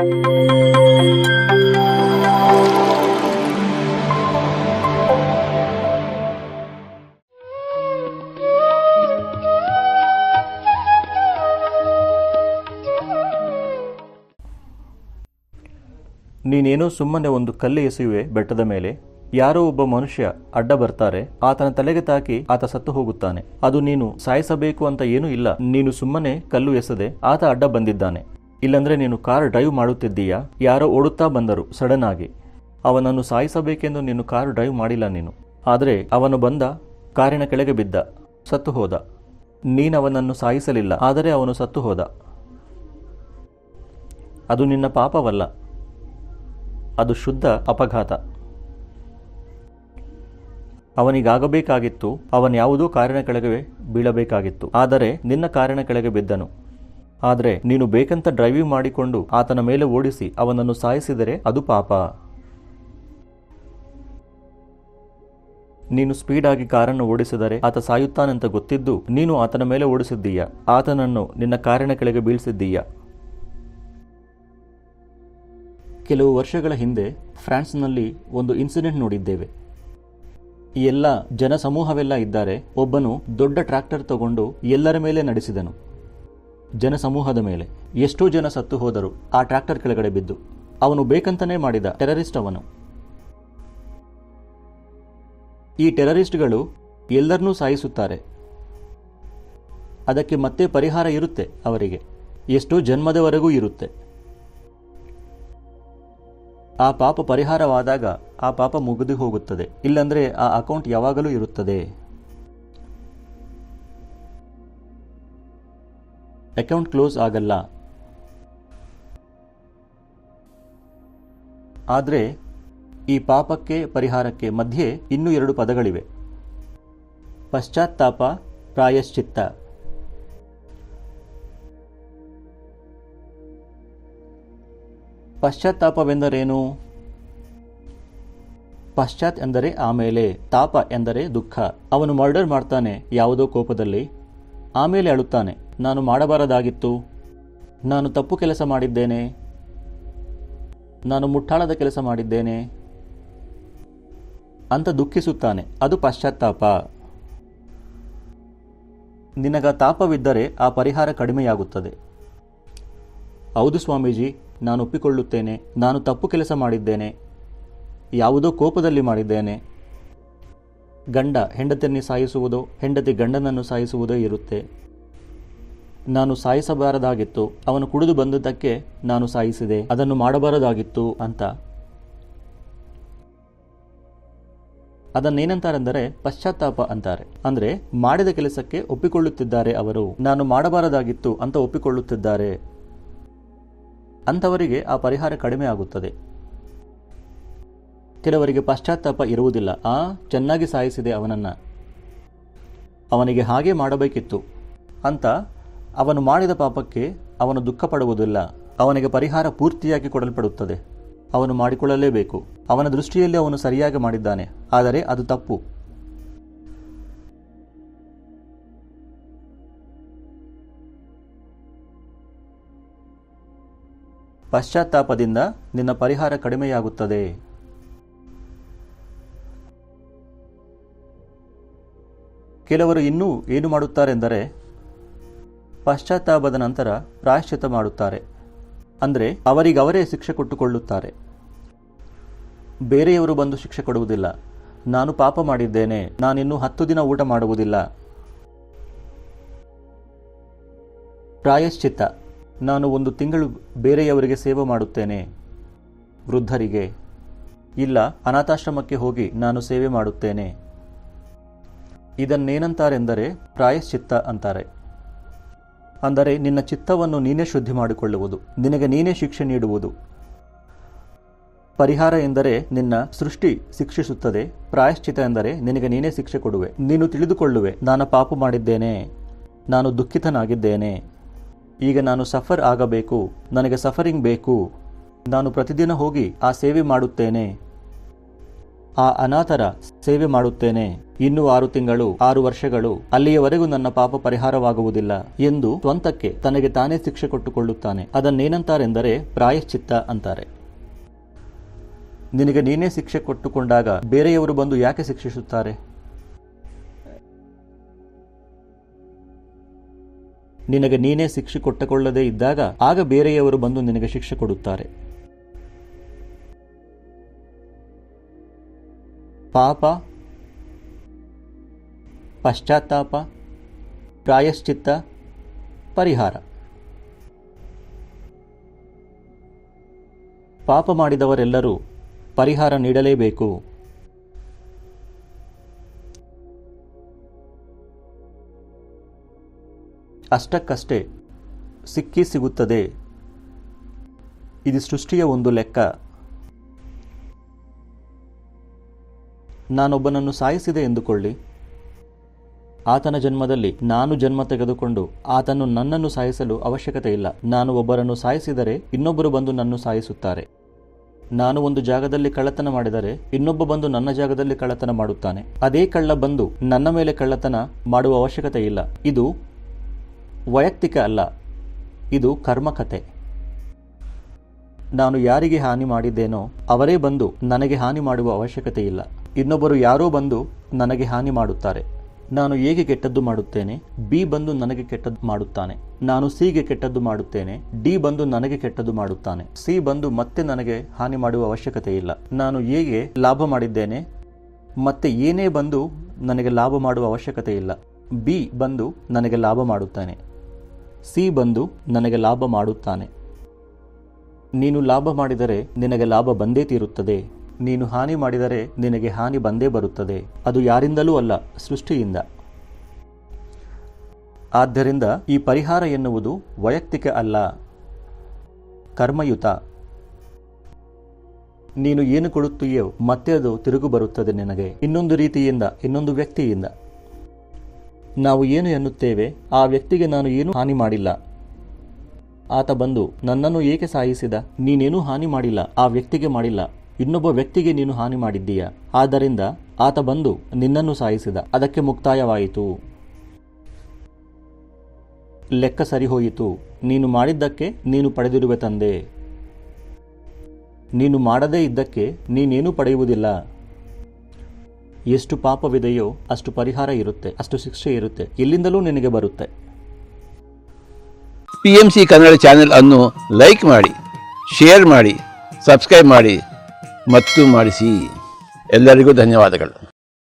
ನೀನೇನೋ ಸುಮ್ಮನೆ ಒಂದು ಕಲ್ಲು ಎಸೆಯುವೆ ಬೆಟ್ಟದ ಮೇಲೆ. ಯಾರೋ ಒಬ್ಬ ಮನುಷ್ಯ ಅಡ್ಡ ಬರ್ತಾರೆ, ಆತನ ತಲೆಗೆ ತಾಕಿ ಆತ ಸತ್ತು ಹೋಗುತ್ತಾನೆ. ಅದು ನೀನು ಸಾಯಿಸಬೇಕು ಅಂತ ಏನೂ ಇಲ್ಲ. ನೀನು ಸುಮ್ಮನೆ ಕಲ್ಲು ಎಸದೆ ಆತ ಅಡ್ಡ ಬಂದಿದ್ದಾನೆ. ಇಲ್ಲಂದ್ರೆ ನೀನು ಕಾರ್ ಡ್ರೈವ್ ಮಾಡುತ್ತಿದ್ದೀಯಾ? ಯಾರೋ ಓಡುತ್ತಾ ಬಂದರು, ಸಡನ್ ಆಗಿ. ಅವನನ್ನು ಸಾಯಿಸಬೇಕೆಂದು ನೀನು ಕಾರ್ ಡ್ರೈವ್ ಮಾಡಿಲ್ಲ ನೀನು. ಆದರೆ ಅವನು ಬಂದ, ಕಾರಿನ ಕೆಳಗೆ ಬಿದ್ದ, ಸತ್ತು ಹೋದ. ನೀನವನನ್ನು ಸಾಯಿಸಲಿಲ್ಲ, ಆದರೆ ಅವನು ಸತ್ತು ಹೋದ. ಅದು ನಿನ್ನ ಪಾಪವಲ್ಲ. ಅದು ಶುದ್ಧ ಅಪಘಾತ. ಅವನಿಗಾಗಬೇಕಾಗಿತ್ತು, ಅವನ್ಯಾವುದೋ ಕಾರಿನ ಕೆಳಗೆ ಬೀಳಬೇಕಾಗಿತ್ತು, ಆದರೆ ನಿನ್ನ ಕಾರಿನ ಕೆಳಗೆ ಬಿದ್ದನು. ಆದರೆ ನೀನು ಬೇಕಂತ ಡ್ರೈವಿಂಗ್ ಮಾಡಿಕೊಂಡು ಆತನ ಮೇಲೆ ಓಡಿಸಿ ಅವನನ್ನು ಸಾಯಿಸಿದರೆ ಅದು ಪಾಪ. ನೀನು ಸ್ಪೀಡಾಗಿ ಕಾರನ್ನು ಓಡಿಸಿದರೆ ಆತ ಸಾಯುತ್ತಾನಂತ ಗೊತ್ತಿದ್ದು ನೀನು ಆತನ ಮೇಲೆ ಓಡಿಸಿದ್ದೀಯ. ಆತನನ್ನು ನಿನ್ನ ಕಾರಿನ ಕೆಳಗೆ ಬೀಳಿಸಿದ್ದೀಯ. ಕೆಲವು ವರ್ಷಗಳ ಹಿಂದೆ ಫ್ರಾನ್ಸ್ನಲ್ಲಿ ಒಂದು ಇನ್ಸಿಡೆಂಟ್ ನೋಡಿದ್ದೇವೆ. ಎಲ್ಲ ಜನಸಮೂಹವೆಲ್ಲ ಇದ್ದಾರೆ, ಒಬ್ಬನು ದೊಡ್ಡ ಟ್ರ್ಯಾಕ್ಟರ್ ತಗೊಂಡು ಎಲ್ಲರ ಮೇಲೆ ನಡೆಸಿದನು. ಜನಸಮೂಹದ ಮೇಲೆ. ಎಷ್ಟೋ ಜನ ಸತ್ತು ಹೋದರು. ಆ ಟ್ರ್ಯಾಕ್ಟರ್ ಕೆಳಗಡೆ ಬಿದ್ದು. ಅವನು ಬೇಕಂತನೇ ಮಾಡಿದ ಟೆರರಿಸ್ಟ್ ಅವನು. ಈ ಟೆರರಿಸ್ಟ್ಗಳು ಎಲ್ಲರನ್ನೂ ಸಾಯಿಸುತ್ತಾರೆ. ಅದಕ್ಕೆ ಮತ್ತೆ ಪರಿಹಾರ ಇರುತ್ತೆ ಅವರಿಗೆ. ಎಷ್ಟೋ ಜನ್ಮದವರೆಗೂ ಇರುತ್ತೆ. ಆ ಪಾಪ ಪರಿಹಾರವಾದಾಗ ಆ ಪಾಪ ಮುಗಿದು ಹೋಗುತ್ತದೆ. ಇಲ್ಲಂದ್ರೆ ಆ ಅಕೌಂಟ್ ಯಾವಾಗಲೂ ಇರುತ್ತದೆ. ಅಕೌಂಟ್ ಕ್ಲೋಸ್ ಆಗಲ್ಲ. ಆದರೆ, ಈ ಪಾಪಕ್ಕೆ ಪರಿಹಾರಕ್ಕೆ ಮಧ್ಯೆ ಇನ್ನೂ ಎರಡು ಪದಗಳಿವೆ. ಪಶ್ಚಾತ್ತಾಪ, ಪ್ರಾಯಶ್ಚಿತ್ತ. ಪಶ್ಚಾತ್ತಾಪವೆಂದರೇನು? ಪಶ್ಚಾತ್ ಎಂದರೆ ಆಮೇಲೆ, ತಾಪ ಎಂದರೆ ದುಃಖ. ಅವನು ಮರ್ಡರ್ ಮಾಡ್ತಾನೆ ಯಾವುದೋ ಕೋಪದಲ್ಲಿ, ಆಮೇಲೆ ಅಳುತ್ತಾನೆ. ನಾನು ಮಾಡಬಾರದಾಗಿತ್ತು. ನಾನು ತಪ್ಪು ಕೆಲಸ ಮಾಡಿದ್ದೇನೆ. ನಾನು ಮುಟ್ಟಾಳದ ಕೆಲಸ ಮಾಡಿದ್ದೇನೆ. ಅಂತ ದುಃಖಿಸುತ್ತಾನೆ. ಅದು ಪಶ್ಚಾತ್ತಾಪ. ನಿನಗ ತಾಪವಿದ್ದರೆ ಆ ಪರಿಹಾರ ಕಡಿಮೆಯಾಗುತ್ತದೆ. ಹೌದು ಸ್ವಾಮೀಜಿ, ನಾನು ಒಪ್ಪಿಕೊಳ್ಳುತ್ತೇನೆ. ನಾನು ತಪ್ಪು ಕೆಲಸ ಮಾಡಿದ್ದೇನೆ. ಯಾವುದೋ ಕೋಪದಲ್ಲಿ ಮಾಡಿದ್ದೇನೆ. ಗಂಡ ಹೆಂಡತಿಯನ್ನು ಸಾಯಿಸುವುದೋ, ಹೆಂಡತಿ ಗಂಡನನ್ನು ಸಾಯಿಸುವುದೋ ಇರುತ್ತೆ. ನಾನು ಸಾಯಿಸಬಾರದಾಗಿತ್ತು, ಅವನು ಕುಡಿದು ಬಂದದ್ದಕ್ಕೆ ನಾನು ಸಾಯಿಸಿದೆ, ಅದನ್ನು ಮಾಡಬಾರದಾಗಿತ್ತು ಅಂತ. ಅದನ್ನೇನಂತಾರೆಂದರೆ, ಪಶ್ಚಾತ್ತಾಪ ಅಂತಾರೆ. ಅಂದ್ರೆ, ಮಾಡಿದ ಕೆಲಸಕ್ಕೆ ಒಪ್ಪಿಕೊಳ್ಳುತ್ತಿದ್ದಾರೆ ಅವರು, ನಾನು ಮಾಡಬಾರದಾಗಿತ್ತು ಅಂತ ಒಪ್ಪಿಕೊಳ್ಳುತ್ತಿದ್ದಾರೆ. ಅಂಥವರಿಗೆ ಆ ಪರಿಹಾರ ಕಡಿಮೆ ಆಗುತ್ತದೆ. ಕೆಲವರಿಗೆ ಪಶ್ಚಾತ್ತಾಪ ಇರುವುದಿಲ್ಲ, ಆ, ಚೆನ್ನಾಗಿ ಸಾಯಿಸಿದೆ ಅವನನ್ನ. ಅವನಿಗೆ ಹಾಗೆ ಮಾಡಬೇಕಿತ್ತು, ಅಂತ ಅವನು ಮಾಡಿದ ಪಾಪಕ್ಕೆ ಅವನು ದುಃಖ ಪಡುವುದಿಲ್ಲ ಅವನಿಗೆ ಪರಿಹಾರ ಪೂರ್ತಿಯಾಗಿ ಕೊಡಲ್ಪಡುತ್ತದೆ. ಅವನು ಮಾಡಿಕೊಳ್ಳಲೇಬೇಕು. ಅವನ ದೃಷ್ಟಿಯಲ್ಲಿ ಅವನು ಸರಿಯಾಗಿ ಮಾಡಿದ್ದಾನೆ. ಆದರೆ ಅದು ತಪ್ಪು. ಪಶ್ಚಾತ್ತಾಪದಿಂದ ನಿನ್ನ ಪರಿಹಾರ ಕಡಿಮೆಯಾಗುತ್ತದೆ. ಕೆಲವರು ಇನ್ನೂ ಏನು ಮಾಡುತ್ತಾರೆಂದರೆ ಪಶ್ಚಾತ್ತಾಪದ ನಂತರ ಪ್ರಾಯಶ್ಚಿತ್ತ ಮಾಡುತ್ತಾರೆ. ಅಂದರೆ ಅವರಿಗವರೇ ಶಿಕ್ಷೆ ಕೊಟ್ಟುಕೊಳ್ಳುತ್ತಾರೆ. ಬೇರೆಯವರು ಬಂದು ಶಿಕ್ಷೆ ಕೊಡುವುದಿಲ್ಲ. ನಾನು ಪಾಪ ಮಾಡಿದ್ದೇನೆ. ನಾನಿನ್ನು ಹತ್ತು ದಿನ ಊಟ ಮಾಡುವುದಿಲ್ಲ. ಪ್ರಾಯಶ್ಚಿತ್ತ. ನಾನು ಒಂದು ತಿಂಗಳು ಬೇರೆಯವರಿಗೆ ಸೇವೆ ಮಾಡುತ್ತೇನೆ. ವೃದ್ಧರಿಗೆ. ಇಲ್ಲ, ಅನಾಥಾಶ್ರಮಕ್ಕೆ ಹೋಗಿ ನಾನು ಸೇವೆ ಮಾಡುತ್ತೇನೆ. ಇದನ್ನೇನಂತಾರೆಂದರೆ ಪ್ರಾಯಶ್ಚಿತ್ತ ಅಂತಾರೆ. ಅಂದರೆ ನಿನ್ನ ಚಿತ್ತವನ್ನು ನೀನೇ ಶುದ್ಧಿ ಮಾಡಿಕೊಳ್ಳುವುದು, ನಿನಗೆ ನೀನೇ ಶಿಕ್ಷೆ ನೀಡುವುದು. ಪರಿಹಾರ ಎಂದರೆ ನಿನ್ನ ಸೃಷ್ಟಿ ಶಿಕ್ಷಿಸುತ್ತದೆ, ಪ್ರಾಯಶ್ಚಿತ ಎಂದರೆ ನಿನಗೆ ನೀನೇ ಶಿಕ್ಷೆ ಕೊಡುವೆ. ನೀನು ತಿಳಿದುಕೊಳ್ಳುವೆ, ನಾನು ಪಾಪ ಮಾಡಿದ್ದೇನೆ, ನಾನು ದುಃಖಿತನಾಗಿದ್ದೇನೆ. ಈಗ ನಾನು ಸಫರ್ ಆಗಬೇಕು, ನನಗೆ ಸಫರಿಂಗ್ ಬೇಕು. ನಾನು ಪ್ರತಿದಿನ ಹೋಗಿ ಆ ಸೇವೆ ಮಾಡುತ್ತೇನೆ. ಆ ಅನಾಥರ ಸೇವೆ ಮಾಡುತ್ತೇನೆ. ಇನ್ನು ಆರು ತಿಂಗಳು, ಆರು ವರ್ಷಗಳು, ಅಲ್ಲಿಯವರೆಗೂ ನನ್ನ ಪಾಪ ಪರಿಹಾರವಾಗುವುದಿಲ್ಲ ಎಂದು ಸ್ವಂತಕ್ಕೆ ತನಗೆ ತಾನೇ ಶಿಕ್ಷೆ ಕೊಟ್ಟುಕೊಳ್ಳುತ್ತಾನೆ. ಅದನ್ನೇನಂತಾರೆಂದರೆ ಪ್ರಾಯಶ್ಚಿತ್ತ ಅಂತಾರೆ. ನಿನಗೆ ನೀನೇ ಶಿಕ್ಷೆ ಕೊಟ್ಟುಕೊಂಡಾಗ ಬೇರೆಯವರು ಬಂದು ಯಾಕೆ ಶಿಕ್ಷಿಸುತ್ತಾರೆ? ನಿನಗೆ ನೀನೇ ಶಿಕ್ಷೆ ಕೊಟ್ಟುಕೊಳ್ಳದೇ ಇದ್ದಾಗ ಆಗ ಬೇರೆಯವರು ಬಂದು ನಿನಗೆ ಶಿಕ್ಷೆ ಕೊಡುತ್ತಾರೆ. ಪಾಪ, ಪಶ್ಚಾತ್ತಾಪ, ಪ್ರಾಯಶ್ಚಿತ್ತ, ಪರಿಹಾರ. ಪಾಪ ಮಾಡಿದವರೆಲ್ಲರೂ ಪರಿಹಾರ ನೀಡಲೇಬೇಕು. ಅಷ್ಟಕ್ಕಷ್ಟೇ ಸಿಕ್ಕಿ ಸಿಗುತ್ತದೆ. ಇದು ಸೃಷ್ಟಿಯ ಒಂದು ಲೆಕ್ಕ. ನಾನೊಬ್ಬನನ್ನು ಸಾಯಿಸಿದೆ ಎಂದುಕೊಳ್ಳಿ. ಆತನ ಜನ್ಮದಲ್ಲಿ ನಾನು ಜನ್ಮ ತೆಗೆದುಕೊಂಡು ಆತನು ನನ್ನನ್ನು ಸಾಯಿಸಲು ಅವಶ್ಯಕತೆ ಇಲ್ಲ. ನಾನು ಒಬ್ಬರನ್ನು ಸಾಯಿಸಿದರೆ ಇನ್ನೊಬ್ಬರು ಬಂದು ನನ್ನನ್ನು ಸಾಯಿಸುತ್ತಾರೆ. ನಾನು ಒಂದು ಜಾಗದಲ್ಲಿ ಕಳ್ಳತನ ಮಾಡಿದರೆ ಇನ್ನೊಬ್ಬ ಬಂದು ನನ್ನ ಜಾಗದಲ್ಲಿ ಕಳ್ಳತನ ಮಾಡುತ್ತಾನೆ. ಅದೇ ಕಳ್ಳ ಬಂದು ನನ್ನ ಮೇಲೆ ಕಳ್ಳತನ ಮಾಡುವ ಅವಶ್ಯಕತೆ ಇಲ್ಲ. ಇದು ವೈಯಕ್ತಿಕ ಅಲ್ಲ. ಇದು ಕರ್ಮಕತೆ ನಾನು ಯಾರಿಗೆ ಹಾನಿ ಮಾಡಿದ್ದೇನೋ ಅವರೇ ಬಂದು ನನಗೆ ಹಾನಿ ಮಾಡುವ ಅವಶ್ಯಕತೆ ಇಲ್ಲ. ಇನ್ನೊಬ್ಬರು ಯಾರೋ ಬಂದು ನನಗೆ ಹಾನಿ ಮಾಡುತ್ತಾರೆ. ನಾನು ಎಗೆ ಕೆಟ್ಟದ್ದು ಮಾಡುತ್ತೇನೆ? ಬಿ ಬಂದು ನನಗೆ ಕೆಟ್ಟದ್ದು ಮಾಡುತ್ತಾನೆ. ನಾನು ಸಿಗೆ ಕೆಟ್ಟದ್ದು ಮಾಡುತ್ತೇನೆ. ಡಿ ಬಂದು ನನಗೆ ಕೆಟ್ಟದ್ದು ಮಾಡುತ್ತಾನೆ. ಸಿ ಬಂದು ಮತ್ತೆ ನನಗೆ ಹಾನಿ ಮಾಡುವ ಅವಶ್ಯಕತೆ ಇಲ್ಲ. ನಾನು ಎಗೆ ಲಾಭ ಮಾಡಿದ್ದೇನೆ? ಮತ್ತೆ ಏನೇ ಬಂದು ನನಗೆ ಲಾಭ ಮಾಡುವ ಅವಶ್ಯಕತೆ ಇಲ್ಲ. ಬಿ ಬಂದು ನನಗೆ ಲಾಭ ಮಾಡುತ್ತಾನೆ. ಸಿ ಬಂದು ನನಗೆ ಲಾಭ ಮಾಡುತ್ತಾನೆ. ನೀನು ಲಾಭ ಮಾಡಿದರೆ ನಿನಗೆ ಲಾಭ ಬಂದೇ ತೀರುತ್ತದೆ. ನೀನು ಹಾನಿ ಮಾಡಿದರೆ ನಿನಗೆ ಹಾನಿ ಬಂದೇ ಬರುತ್ತದೆ. ಅದು ಯಾರಿಂದಲೂ ಅಲ್ಲ, ಸೃಷ್ಟಿಯಿಂದ. ಆದ್ದರಿಂದ ಈ ಪರಿಹಾರ ಎನ್ನುವುದು ವೈಯಕ್ತಿಕ ಅಲ್ಲ. ಕರ್ಮಯುತ. ನೀನು ಏನು ಕೊಡುತ್ತೀಯೋ ಮತ್ತೆ ಅದು ತಿರುಗು ಬರುತ್ತದೆ ನಿನಗೆ. ಇನ್ನೊಂದು ರೀತಿಯಿಂದ, ಇನ್ನೊಂದು ವ್ಯಕ್ತಿಯಿಂದ. ನಾವು ಏನು ಎನ್ನುತ್ತೇವೆ, ಆ ವ್ಯಕ್ತಿಗೆ ನಾನು ಏನೂ ಹಾನಿ ಮಾಡಿಲ್ಲ. ಆತ ಬಂದು, ನನ್ನನ್ನು ಏಕೆ ಸಾಯಿಸಿದ? ನೀನೇನೂ ಹಾನಿ ಮಾಡಿಲ್ಲ, ಆ ವ್ಯಕ್ತಿಗೆ ಮಾಡಿಲ್ಲ. ಇನ್ನೊಬ್ಬ ವ್ಯಕ್ತಿಗೆ ನೀನು ಹಾನಿ ಮಾಡಿದ್ದೀಯ? ಆದ್ದರಿಂದ ಆತ ಬಂದು ನಿನ್ನನ್ನು ಸಾಯಿಸಿದ. ಅದಕ್ಕೆ ಮುಕ್ತಾಯವಾಯಿತು. ಲೆಕ್ಕ ಸರಿಹೋಯಿತು. ನೀನು ಮಾಡಿದ್ದಕ್ಕೆ ನೀನು ಪಡೆದಿರುವೆ ತಂದೆ. ನೀನು ಮಾಡದೇ ಇದ್ದಕ್ಕೆ ನೀನೇನೂ ಪಡೆಯುವುದಿಲ್ಲ. ಎಷ್ಟು ಪಾಪವಿದೆಯೋ ಅಷ್ಟು ಪರಿಹಾರ ಇರುತ್ತೆ, ಅಷ್ಟು ಶಿಕ್ಷೆ ಇರುತ್ತೆ. ಇಲ್ಲಿಂದಲೂ ನಿನಗೆ ಬರುತ್ತೆ. P M C Kannada channel ಅನ್ನು ಲೈಕ್ ಮಾಡಿ, ಶೇರ್ ಮಾಡಿ, ಸಬ್ಸ್ಕ್ರೈಬ್ ಮಾಡಿ. ಮತ್ತು ಮಾಡಿಸಿ. ಎಲ್ಲರಿಗೂ ಧನ್ಯವಾದಗಳು.